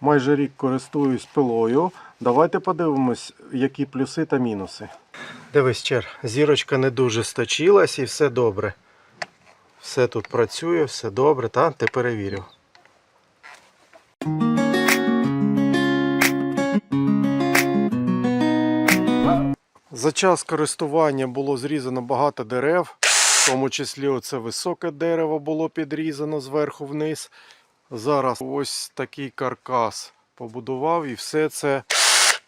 майже рік користуюсь пилою. Давайте подивимось, які плюси та мінуси. Дивись, чер, зірочка не дуже сточилась і все добре. Все тут працює, все добре, та ти перевірив. За час користування було зрізано багато дерев, в тому числі оце високе дерево було підрізано зверху вниз. Зараз ось такий каркас побудував і все це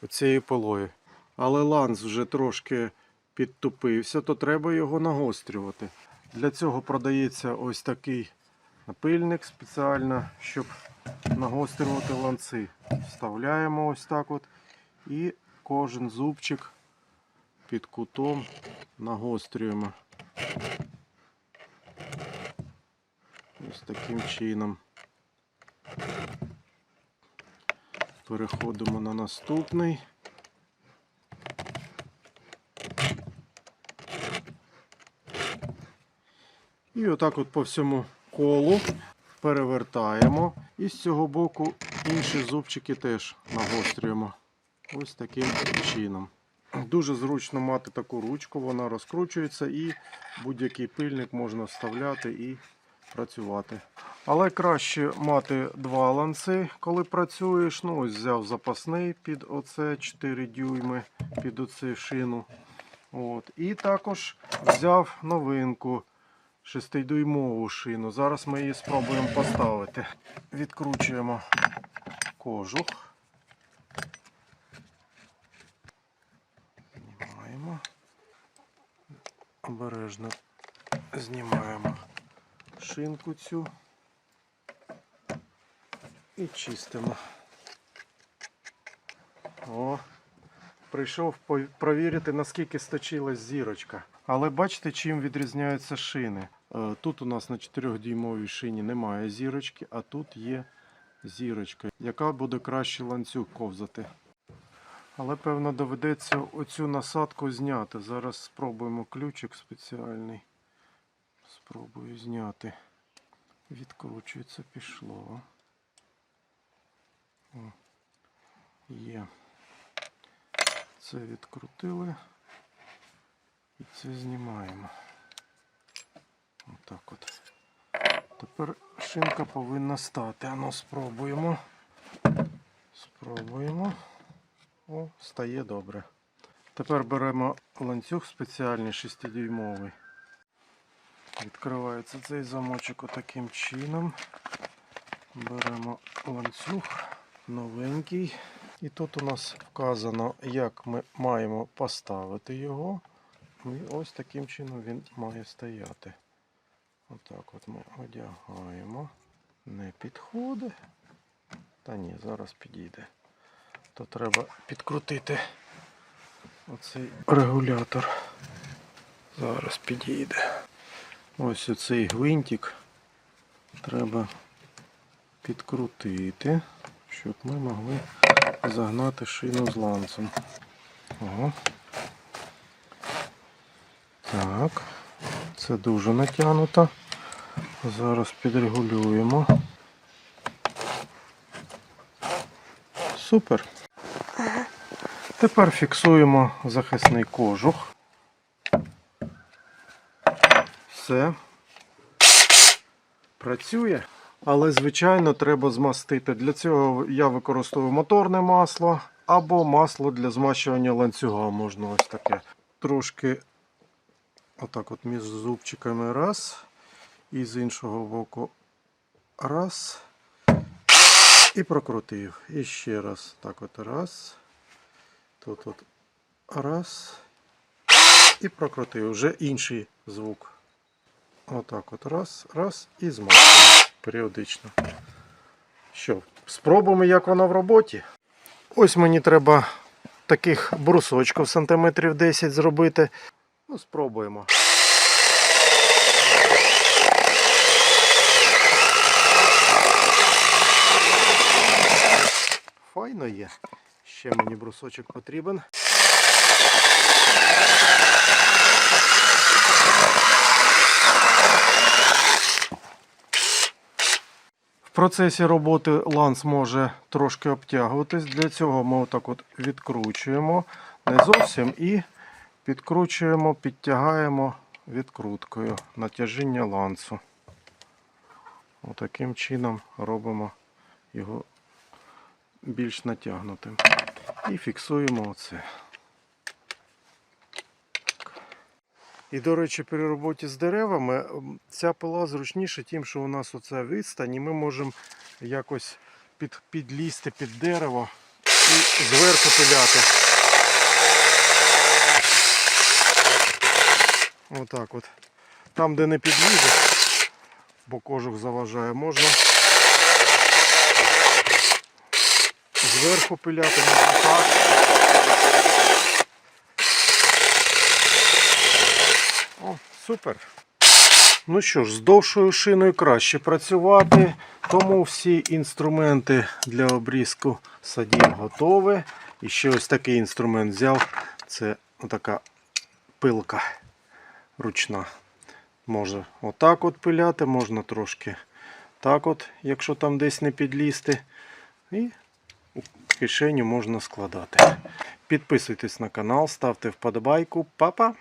оцією пилою. Але ланц вже трошки підтупився, то треба його нагострювати. Для цього продається ось такий напильник спеціально, щоб нагострювати ланци. Вставляємо ось так от і кожен зубчик під кутом нагострюємо. Ось таким чином. Переходимо на наступний. І отак от по всьому колу перевертаємо. І з цього боку інші зубчики теж нагострюємо. Ось таким чином. Дуже зручно мати таку ручку, вона розкручується і будь-який пильник можна вставляти і працювати. Але краще мати два ланци, коли працюєш. Ну, ось взяв запасний під оце 4 дюйми, під оцю шину. От. І також взяв новинку 6-дюймову шину. Зараз ми її спробуємо поставити. Відкручуємо кожух. Знімаємо. Обережно знімаємо шинку цю і чистимо. О, прийшов провірити, наскільки сточилась зірочка. Але бачите, чим відрізняються шини. Е, Тут у нас на 4-дюймовій шині немає зірочки, а тут є зірочка, яка буде краще ланцюг ковзати. Але певно доведеться оцю насадку зняти. Зараз спробуємо ключик спеціальний. Спробую зняти. Відкручується, пішло. О, є. Це відкрутили. І це знімаємо. Отак от. Тепер шинка повинна стати. Ану, спробуємо. Спробуємо. О, стає добре. Тепер беремо ланцюг спеціальний 6-дюймовий. Відкривається цей замочок отаким чином. Беремо ланцюг новенький. І тут у нас вказано, як ми маємо поставити його. І ось таким чином він має стояти. Отак от ми одягаємо. Не підходить. Та ні, зараз підійде. То треба підкрутити оцей регулятор. Зараз підійде. Ось оцей гвинтик треба підкрутити, щоб ми могли загнати шину з ланцем. Ого. Так, це дуже натягнуто. Зараз підрегулюємо. Супер. Тепер фіксуємо захисний кожух. Все. Працює. Але, звичайно, треба змастити. Для цього я використовую моторне масло або масло для змащування ланцюга. Можна ось таке. Трошки отак от між зубчиками раз. І з іншого боку раз. І прокрутив. І ще раз. Так от раз. Тут от раз. І прокрутив. Вже інший звук. Отак от раз, раз і змащуємо періодично. Що, спробуємо, як воно в роботі. Ось мені треба таких брусочків сантиметрів 10 зробити. Ну, спробуємо. Файно є. Ще мені брусочок потрібен. Процесі роботи ланц може трошки обтягуватись. Для цього ми отак от відкручуємо не зовсім і підкручуємо, підтягаємо відкруткою натяжіння ланцу. Отаким чином робимо його більш натягнутим. І фіксуємо оце. І, до речі, при роботі з деревами ця пила зручніша тим, що у нас оця відстань, і ми можемо якось під, підлізти під дерево і зверху пиляти. Отак от. Там, де не підлізе, бо кожух заважає, можна зверху пиляти, можна так. Супер. Ну що ж, з довшою шиною краще працювати, тому всі інструменти для обрізку садів готові. І ще ось такий інструмент взяв. Це така пилка ручна. Може отак от пиляти, можна трошки так от, якщо там десь не підлізти. І у кишеню можна складати. Підписуйтесь на канал, ставте вподобайку. Па-па!